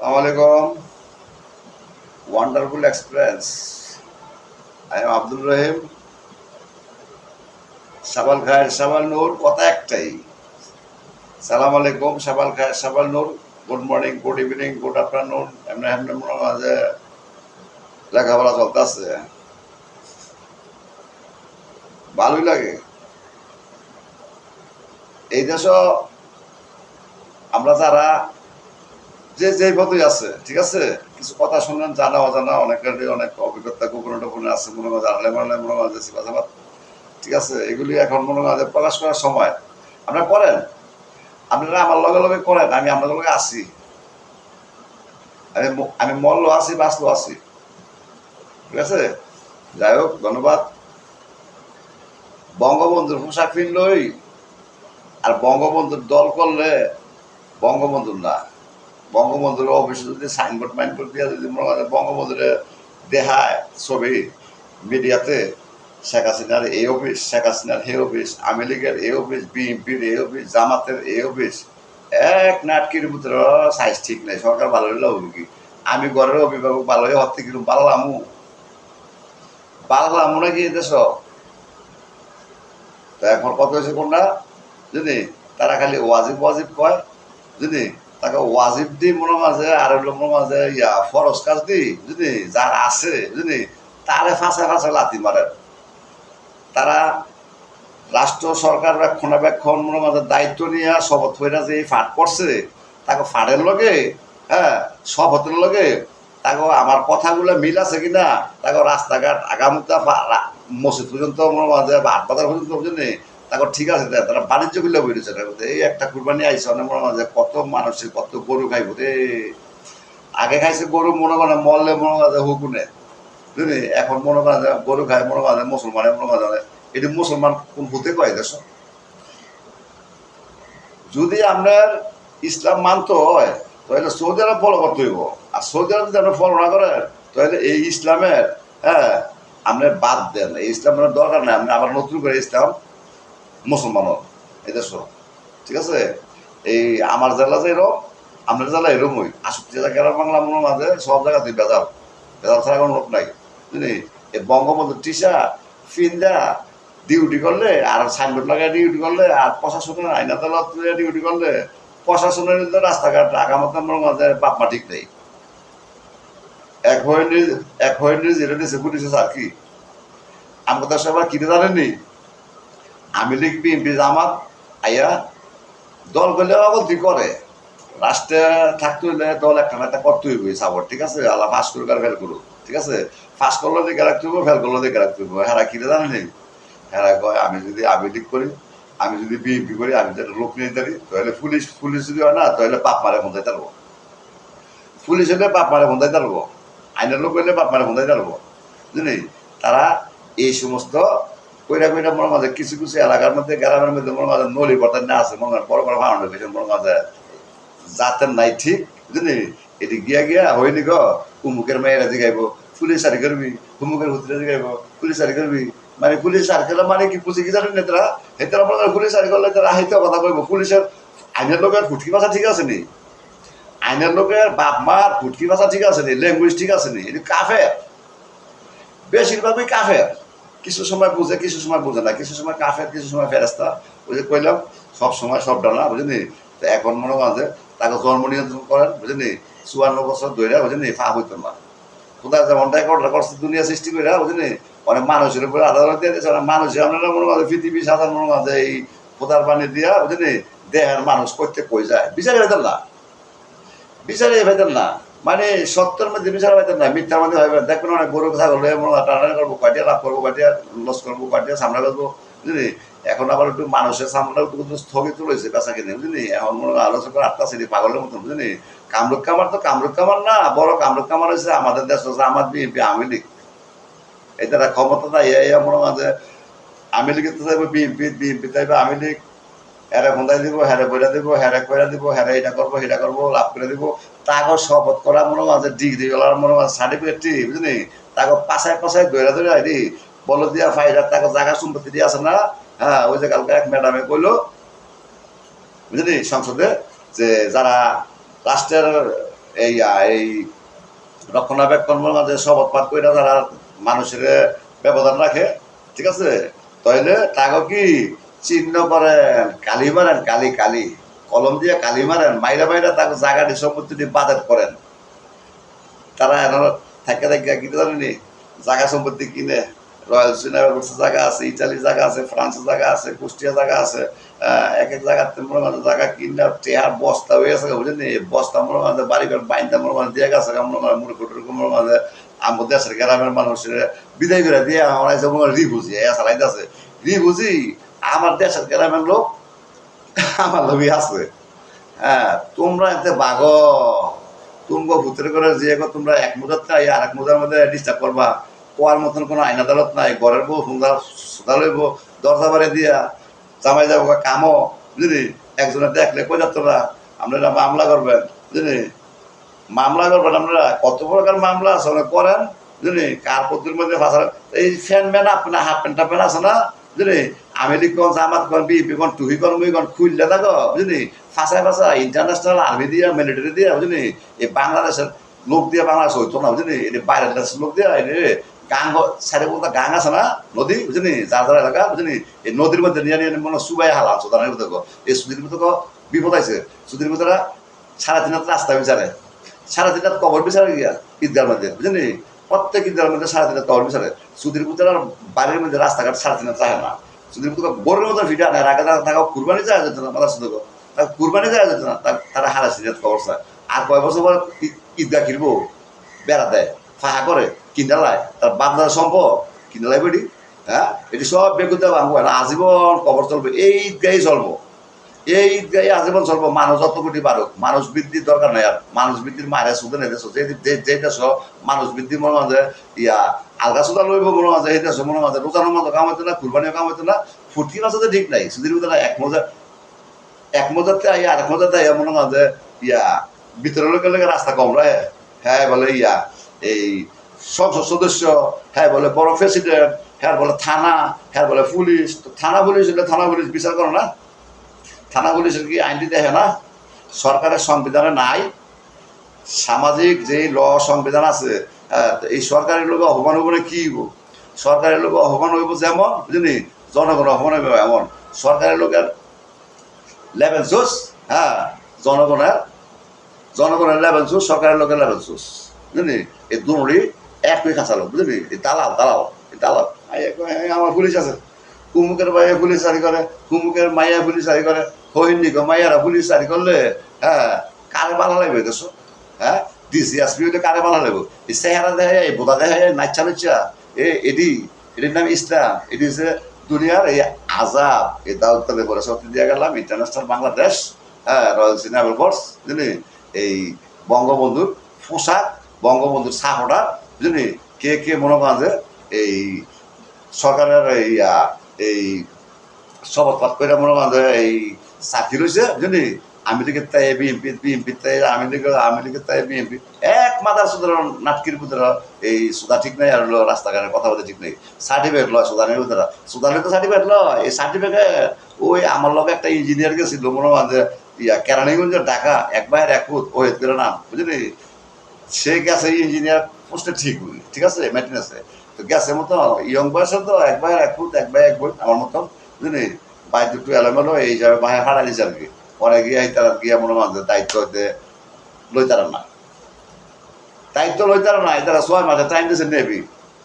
Assalamualaikum. Wonderful experience. I am Abdul Rahim. সাবাল খায়ের সাবাল নূর কথা একটাই সালাম আলাইকুম সাবাল খায়ের সাবাল নূর good morning good evening good afternoon এমনি এমনি মনে হয় যে লেখাপড়া চলতেছে ভালোই লাগে এই দেশ আমরা যারা যে যে পথই আছে, ঠিক আছে? কিছু কথা শুনলেন, জানা, অজানা অনেকের অনেক অভিজ্ঞতা গোপনে টোপনে আছে, মনে হয় জানলে মনে মনে হয় যে ঠিক আছে? এগুলি এখন মনে হয় প্রকাশ করার সময়। আপনারা করেন? আপনারা আমার লগে লগে করেন, আমি আপনাদের লগে আছি। আমি আমি মল্ল আছি বাস্তব আছি। ঠিক আছে? যাই হোক, ধন্যবাদ। বঙ্গবন্ধুর পোশাক কিনলই আর বঙ্গবন্ধুর দল করলে বঙ্গবন্ধুর না। বঙ্গবন্ধুর অফিসে যদি সাইনবোর্ড মাইনবোর্ড দিয়ে যদি মনে হয় বঙ্গবন্ধুরে দেহায় ছবি মিডিয়াতে, শেখ হাসিনার এই অফিস, শেখ হাসিনার হে অফিস, আওয়ামী লীগের এই অফিস, বিএনপির এই অফিস, জামাতের এই অফিস, এক নাটকির ভিতরে সাইজ ঠিক নাই, সরকার ভালো হইলে হবে কি? আমি ঘরের অভিভাবক ভালো হয়ে হতে কিন্তু পারলামু পারলামু নাকি দেশ? তো এখন কত হয়েছে কোনটা? যদি তারা খালি ওয়াজিব ওয়াজিব কয়, যদি তাকে ওয়াজিব দি মনে মাঝে আর মনে মাঝে ইয়া ফরজ কাজ দি, যদি যার আছে, যদি তারে ফাঁসা ফাঁসা লাথি মারে তারা রাষ্ট্র সরকার রক্ষণাবেক্ষণ মনে মাঝে দায়িত্ব নিয়ে শপথ হইরা যে ফাট করছে তাকে ফাটের লগে হ্যাঁ শপথের লগে, তাকে আমার কথাগুলো মিল আছে কিনা তাকে রাস্তাঘাট আগামুতা মসজিদ পর্যন্ত মনে মাঝে হাট বাজার পর্যন্ত বুঝলি তাকে ঠিক আছে, তারা বাণিজ্য করলে বেরিয়েছে এই একটা কুরবানি আইসে অনেক মনে মাঝে কত মানুষের কত গরু খাইব। রে আগে খাইছে গরু মনে মানে মরলে মনে মাঝে হুকুনে বুঝলি? এখন মনে মাঝে গরু খায়, মনে মাঝে মুসলমানে, মনে মাঝে এটি মুসলমান কোন হতে কয় দেশ যদি আপনার ইসলাম মানতে হয়, তাহলে সৌদি আরব ফলো করতে হইব। আর সৌদি আরব যদি আপনি ফলো না করেন, তাহলে এই ইসলামের হ্যাঁ আপনি বাদ দেন। এই ইসলামের দরকার নাই। আপনি আবার নতুন করে ইসলাম মুসলমান হন এই দেশ ঠিক আছে? এই আমার জেলা যে এরকম আপনার জেলা এরকমই আষট্টি জেলা কেরাম বাংলা মনে মাঝে সব জায়গাতেই বেজাল। বেজাল ছাড়া কোনো লোক নাই। বুঝলি? এই বঙ্গবন্ধু টিসা, ফিন্দা, ডিউটি করলে আর সাইনবোর্ড লাগায় ডিউটি করলে আর প্রশাসনের আইনা আইন আদালত ডিউটি করলে প্রশাসনের তো রাস্তাঘাট আগামত মনে মাঝে বাপমা ঠিক নেই। এক হয়ে এক হয়ে নিজে যেটা দিয়েছে পুলিশে স্যার কি। আমার কথা সবার কিনে জানেননি? আমি লীগ বিএনপি জামাত আইয়া দল করলে অগতি করে। রাষ্ট্রে থাকতে হইলে দল একটা একটা করতে হইব সাপোর্ট ঠিক আছে? আল্লাহ ফাঁস করুক আর ফেল করুক, ঠিক আছে? ফাঁস করলে দেখে রাখতে হইব ফেল করলে দেখে রাখতে হইব। হেরা কিনে জানেনি হেরা কয়, আমি যদি আমি লীগ করি, আমি যদি বিএনপি করি, আমি যদি লোক দাঁড়ি তাহলে পুলিশ পুলিশ যদি হয় না, তাহলে পাপ মারে বন্ধাই তারবো পুলিশ হলে পাপ মারে বন্ধাই তারবো আইনের লোক হইলে পাপ মারে বন্ধাই তারবো বুঝলি? তারা এই সমস্ত কইরা কইরা মনে মাঝে কিছু কিছু এলাকার মধ্যে, গ্রামের মধ্যে মনে মাঝে নলি পর্দার না আছে, মনে বড় বড় ফাউন্ড হয়েছে মনে মাঝে জাতের নাই ঠিক, বুঝলি? এটি গিয়া গিয়া হয়নি গো, উমুকের মেয়েরা জিগাইব, পুলিশ আরি করবি হুমুকের হুতরে জিগাইব, পুলিশ আরি করবি। মানে পুলিশ আর খেলা মানে কি পুষি কি জানেন নেতারা হেতারা মনে পুলিশ আরি করলে তারা হাইতে কথা কইব, পুলিশের আইনের লোকের ফুটকি ভাষা ঠিক আছে নি? আইনের লোকের বাপ মার ফুটকি ভাষা ঠিক আছে নি, ল্যাঙ্গুয়েজ ঠিক আছে নি? এটি কাফের। বেশিরভাগই কাফের। কিছু সময় বুঝে, কিছু সময় বুঝে না। কিছু সময় কাফের, কিছু সময় ফেরেস্তা ওই যে কইলাম, সব সময় সব ডানা বুঝলি তো এখন মনে মাঝে তাকে জন্ম নিয়ন্ত্রণ করেন বুঝলি চুয়ান্ন বছর ধরে বুঝলি ফা হইতো না। কোথায় যেমনটা একটা করছে, দুনিয়া সৃষ্টি করে বুঝলি অনেক মানুষের উপরে আদালত দিয়ে দিয়েছে, অনেক মানুষ আপনারা মনে মাঝে পৃথিবী সাধারণ মনে মাঝে এই কোদার পানি দিয়া বুঝলি দেহের মানুষ করতে কই যায়? বিচারে পেতেন না। বিচারে পেতেন না। মানে সত্যের মধ্যে বিচার পাইতেন না মিথ্যার মধ্যে ভাবেন দেখবেন অনেক গরু ছাগল হয়ে মনে হয় টানাটানি করব কাটিয়ে লাভ করব কাটিয়ে লস করব কাটিয়ে সামনে বেসবো বুঝলি? এখন আবার একটু মানুষের সামনে একটু স্থগিত রয়েছে বেচা কিনে, বুঝলি? এখন মনে হয় আলোচনা করে আটটা সিটি পাগলের মতন, বুঝলি? কামরুক কামার তো কামরুক কামার না, বড় কামরুক কামার হয়েছে আমাদের দেশ হচ্ছে আমার বিএনপি আওয়ামী লীগ। এটারা ক্ষমতা নাই এই মনে হয় যে আওয়ামী লীগের তো চাইব বিএনপি বিএনপি চাইব আওয়ামী লীগ। হ্যারে বন্ধাই দিব হ্যারে বইরা দিব হ্যারে কইরা দিব হ্যারে এটা করব এটা করব, লাভ করে দিব। তাকে শপথ করা মনে মাঝে ডিগ্রি গলার মনে মাঝে সার্টিফিকেট বুঝলি? তাকে পাশায় পাশায় দৈরা দৈরা আইডি বল দিয়া ফাইডার তাকে জায়গা সম্পত্তি দিয়ে আছে না? হ্যাঁ ওই যে কালকে এক ম্যাডামে কইলো, বুঝলি সংসদে, যে যারা রাষ্ট্রের এই এই রক্ষণাবেক্ষণ মাঝে শপথ পাঠ করে তারা মানুষের ব্যবধান রাখে, ঠিক আছে? তাইলে তাকে কি চিহ্ন করেন কালি মারেন কালি কালি কলম দিয়ে কালি মারেন, মাইরা মাইরা তাকে জায়গাটি সম্পত্তি বাজেট করেন। তারা এখন থাকে থাকে কি জানেনি জায়গা সম্পত্তি কিনে। রয়্যাল সিনেমা জায়গা আছে ইটালি জায়গা আছে, ফ্রান্সের জায়গা আছে কুষ্টিয়া জায়গা আছে এক এক জায়গাতে মনে হয় জায়গা কিনে টেহার বস্তা হয়ে গেছে বুঝলেন বস্তা মনে হয় বাড়ি ঘর বাইন্দা মনে হয় দিয়ে গেছে মনে হয় মুড়ে কুটুর মনে হয় আমার দেশের গ্রামের মানুষের বিদায় করে দিয়ে আমরা মনে বুঝি এ চালাইতে আছে। আমার দেশের গ্রামের লোক, আমার লোভই আছে। হ্যাঁ তোমরা এতে বাঘ তোমরা ভূতের করে যে তোমরা এক মোজার চাই, আর এক মোজার মধ্যে ডিস্টার্ব করবা। কোয়ার মতন কোনো আইন আদালত নাই, ঘরের বউ সুন্দর সুদা লইব, দরজা বাড়ি দিয়া জামাই যাব কামও বুঝলি? একজনে দেখলে কই যাত তোরা আপনারা মামলা করবেন, বুঝলি? মামলা করবেন আপনারা, কত প্রকার মামলা আছে করেন, বুঝলি? কার পদ্ধতির মধ্যে এই ফ্যান ম্যান আপনার হাফ প্যান্ট আছে না? বুঝলি? আমেরিক কোন জামাত কোন বিপি কোন টুহি কোন মুই কোন খুললে থাকো বুঝলি? ফাঁসায় ফাঁসা ইন্টারন্যাশনাল আর্মি দিয়া মিলিটারি দিয়া, বুঝলি? এই বাংলাদেশের লোক দিয়ে, বাংলাদেশ হইতো না বুঝলি? এটি বাইরের দেশের লোক দিয়া এটি গাং সাইডে বলতে গাং আছে না, নদী, বুঝলি? যার যার এলাকা, বুঝলি? এই নদীর মধ্যে নিয়ে নিয়ে মনে সুবাই হালা আছো তার দেখো এই সুদীর মধ্যে বিপদ আছে সুদীর মধ্যে সারা দিন রাস্তা বিচারে সারা দিন কবর বিচারে গিয়া ঈদগার মধ্যে, বুঝলি? প্রত্যেক ঈদগার মধ্যে সাড়ে তিনটা কবর বিচারে সুদীর পুত্র বাড়ির মধ্যে রাস্তাঘাট সারা তিনটা চাহে না। সুদীর পুত্র বোরের মতো ভিডিও নেয় রাখা থাকা কুরবানি যাওয়া যেত না, মাথা শুধু তার কুরবানি যাওয়া যেত না, তার তারা হারা সিরিয়াত চায়। আর কয় বছর পর ঈদ- ঈদগাহ কিনবো বেড়া দেয়, ফাহা করে, কিনা লাই তার বাপদার সম্পদ লাই বেটি হ্যাঁ? এটি সব বেগুতে ভাঙবো না আজীবন কবর চলবে, এই ঈদগাহি চলবো। এই ঈদগাহি আজীবন চলবো, মানুষ যত কোটি বাড়ুক, মানুষ বৃদ্ধির দরকার নাই আর মানুষ বৃদ্ধির মায়ের সুদে নেই দেশ যে মানুষ বৃদ্ধি মনে মাঝে ইয়া আলগা সুদা লইব মনে মাঝে এই দেশ মনে মাঝে রোজানোর মতো কাম হইতো না, কুরবানিও কাম হইতো না ফুটকি মাছতে ঠিক নাই। সুদির ভিতরে এক মজা, এক মজাতে আইয়া আর এক মজাতে আইয়া মনে মাঝে ইয়া, ভিতরে লোকে লোকে রাস্তা কম, রয়ে? হ্যাঁ বলে ইয়া, এই সংসদ সদস্য হ্যাঁ বলে বড় প্রেসিডেন্ট হ্যাঁ বলে থানা হ্যাঁ বলে পুলিশ। থানা পুলিশ থানা পুলিশ বিচার করে না? থানা পুলিশের কি আইনটি দেখে না? সরকারের সংবিধানে নাই। সামাজিক যে ল সংবিধান আছে হ্যাঁ, এই সরকারের লোক অপমান হইব না কি হইব? সরকারের লোক অপমান হইব যেমন বুঝলি? জনগণ অপমান হইব এমন। সরকারের লোকের লেভেল জোস হ্যাঁ জনগণের জনগণের লেভেল জোস সরকারের লোকের লেভেল জোস বুঝলি? এই দুটি একই খাঁচালো বুঝলি? এই দালাল দালাল দালাল। আমার পুলিশ আছে। কুমুকের ভাইয়া পুলিশ চারি করে কুমুকের মাইয়া পুলিশ চারি করে হইনিক মাইয়ারা চারি করলে হ্যাঁ কারে বালা লাগবে দেশ হ্যাঁ ডিসি আসবি হইলে কারে বালা লাগবে? এই চেহারা দেখে এই বোধা দেখে নাচ্চা নাচ্চা এ, এডি এটির নাম ইসলাম এটি হচ্ছে দুনিয়ার এই আজাব, এই দাউদ তালে করে সব দিয়ে গেলাম, ইন্টারন্যাশনাল বাংলাদেশ হ্যাঁ রয়্যাল সিনেমা ফোর্স, বুঝলি? এই বঙ্গবন্ধুর পোশাক, বঙ্গবন্ধুর সাহটা বুঝলি? কে কে মনে করেন যে এই সরকারের এই এই শপথ পাঠ করে মনে করেন এই সাথী রয়েছে বুঝলি আমি লিখে তাই বিএনপি বিএনপি তাই আমি লিখে আমি লিখে তাই বিএনপি। এক মাথার সুতরাং নাটকির ভিতরে এই সুদা ঠিক নাই আর হলো রাস্তাঘাটের কথা বলতে ঠিক নেই। সার্টিফিকেট লয় সুদানের ভিতরে। সুদানের তো সার্টিফিকেট লয়। এই সার্টিফিকেট, ওই আমার লগে একটা ইঞ্জিনিয়ার গেছিল, মনে যে ইয়া কেরানীগঞ্জের ঢাকা, এক বাইর এক ফুট ওই করে নাম, বুঝলি? সে গেছে ইঞ্জিনিয়ার পোস্টে ঠিক ঠিক আছে মেনটেন্যান্সে গেছে মতো ইয়ং তো এক বাইর এক ফুট এক বাই এক ফুট আমার মতন, বুঝলি? দুটো এলোমেলো, এই আর কি পরে গিয়ে তারা গিয়ে মনে দায়িত্ব হইতে লইতারা না। দায়িত্ব না তারা ছয় মাসে টাইম দিয়েছে নেবি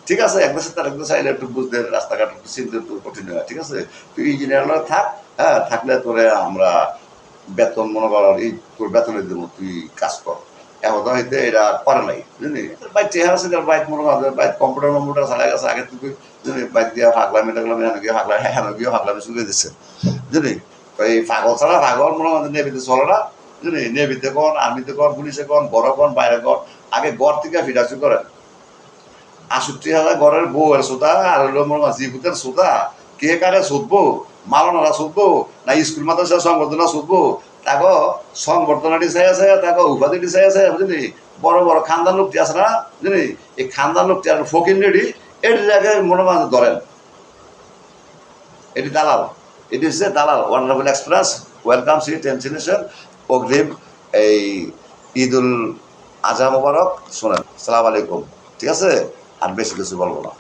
ঠিক আছে? এক দেশে তার এক দেশে আইলে একটু বুঝতে, রাস্তাঘাট একটু চিনতে, একটু কঠিন হয়, ঠিক আছে? তুই ইঞ্জিনিয়ার থাক হ্যাঁ থাকলে তোরে আমরা বেতন মনে কর, এই তোর বেতনে দেবো তুই কাজ কর। এখন হইতে এটা করে নাই বাইক চেহারা আছে বাইক মনে কর বাইক কম্পিউটার কম্পিউটার গেছে আগে বুঝলি? বাইক দিয়ে ফাগলামি টাগলামি হেন গিয়ে ফাগলামি হেন গিয়ে ফাগলামি শুরু করে দিচ্ছে বুঝলি? এই পাগল ছাড়া পাগল মনে হয় নেভিতে চলে না, বুঝলি? কোন, আর্মিতে কোন, পুলিশে কোন, বড় কোন, বাইরে কোন, আগে গড় থেকে ফিরাচু করেন আষট্টি হাজার ঘরের বউ এর সোদা আর হলো মনে হয় কে কারে শুধবো না স্কুল মাদ্রাসা সংবর্ধনা শুধবো তাকে সংবর্ধনাটি চাই আছে, তাকে উপাধিটি চাই আছে, বুঝলি? বড় বড় খানদান লোকটি আছে না, বুঝলি? এই খানদান লোকটি আর ফকির নেডি, এটি জায়গায় মনে হয় ধরেন। এটি দালাল। এটি হচ্ছে দালাল। ওয়ান্ডারফুল এক্সপ্রেস ওয়েলকাম সি টেনশনেশন অগ্রিম এই ঈদুল আজহা মোবারক, শোনেন। সালাম আলাইকুম। ঠিক আছে? আর বেশি কিছু বলব না।